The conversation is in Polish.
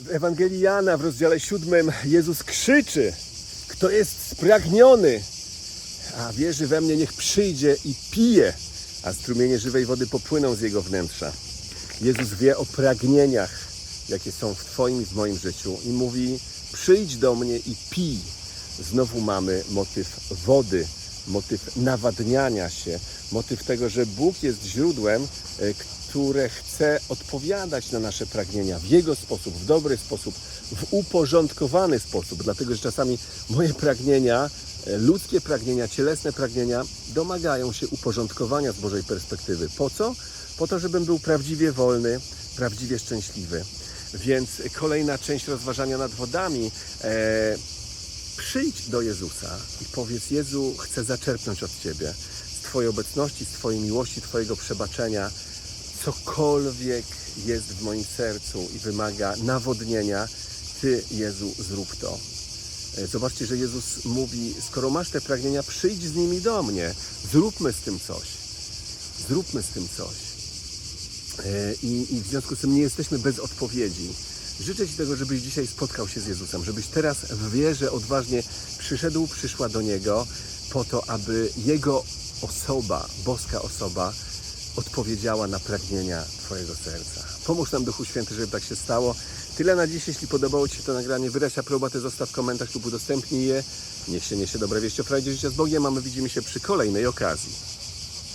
W Ewangelii Jana w rozdziale 7 Jezus krzyczy, kto jest spragniony, a wierzy we mnie, niech przyjdzie i pije, a strumienie żywej wody popłyną z jego wnętrza. Jezus wie o pragnieniach, jakie są w Twoim i w moim życiu i mówi, przyjdź do mnie i pij. Znowu mamy motyw wody, motyw nawadniania się, motyw tego, że Bóg jest źródłem, e, które chce odpowiadać na nasze pragnienia w Jego sposób, w dobry sposób, w uporządkowany sposób. Dlatego, że czasami moje pragnienia, e, ludzkie pragnienia, cielesne pragnienia domagają się uporządkowania z Bożej perspektywy. Po co? Po to, żebym był prawdziwie wolny, prawdziwie szczęśliwy. Więc kolejna część rozważania nad wodami. E, przyjdź do Jezusa i powiedz: Jezu, chcę zaczerpnąć od Ciebie z Twojej obecności, z Twojej miłości, Twojego przebaczenia. Cokolwiek jest w moim sercu i wymaga nawodnienia, Ty, Jezu, zrób to. E, Zobaczcie, że Jezus mówi: Skoro masz te pragnienia, przyjdź z nimi do mnie. Zróbmy z tym coś. Zróbmy z tym coś. E, I, I w związku z tym nie jesteśmy bez odpowiedzi. Życzę Ci tego, żebyś dzisiaj spotkał się z Jezusem, żebyś teraz w wierze odważnie przyszedł, przyszła do Niego po to, aby Jego osoba, boska osoba, odpowiedziała na pragnienia Twojego serca. Pomóż nam Duchu Święty, żeby tak się stało. Tyle na dziś. Jeśli podobało Ci się to nagranie, wyraź aprobatę, zostaw komentarz lub udostępnij je. Niech się niesie dobre wieści o frajdzie życia z Bogiem, a my widzimy się przy kolejnej okazji.